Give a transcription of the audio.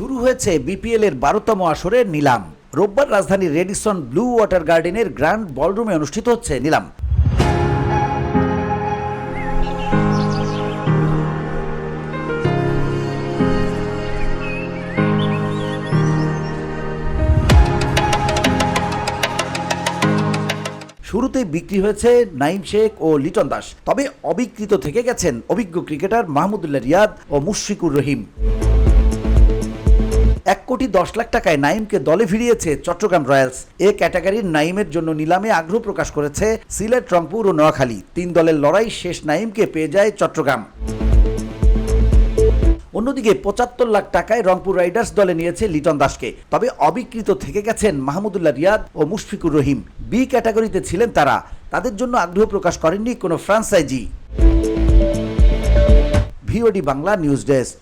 শুরু হয়েছে বিপিএল এর বারোতম আসরের নিলাম। রোববার রাজধানীর রেডিসন ব্লু ওয়াটার গার্ডেনের গ্র্যান্ড বলরুমে অনুষ্ঠিত হচ্ছে নিলাম। শুরুতেই বিক্রি হয়েছে নাইম শেখ ও লিটন দাস, তবে অবিকৃত থেকে গেছেন অভিজ্ঞ ক্রিকেটার মাহমুদুল্লাহ রিয়াদ ও মুশফিকুর রহিম। এক কোটি দশ লাখ টাকায় নাইমকে দলে ভিড়িয়েছে চট্টগ্রাম রয়্যালস। এ ক্যাটাগরির নাইমের জন্য নিলামে আগ্রহ প্রকাশ করেছে সিলেট, রংপুর ও নোয়াখালী। তিন দলের লড়াই শেষ নাইমকে পেয়ে যায় চট্টগ্রাম। অন্যদিকে পঁচাত্তর লাখ টাকায় রংপুর রাইডার্স দলে নিয়েছে লিটন দাসকে। তবে অবিকৃত থেকে গেছেন মাহমুদুল্লাহ রিয়াদ ও মুশফিকুর রহিম। বি ক্যাটাগরিতে ছিলেন তারা। তাদের জন্য আগ্রহ প্রকাশ করেননি কোনো franchise VOD Bangla news desk.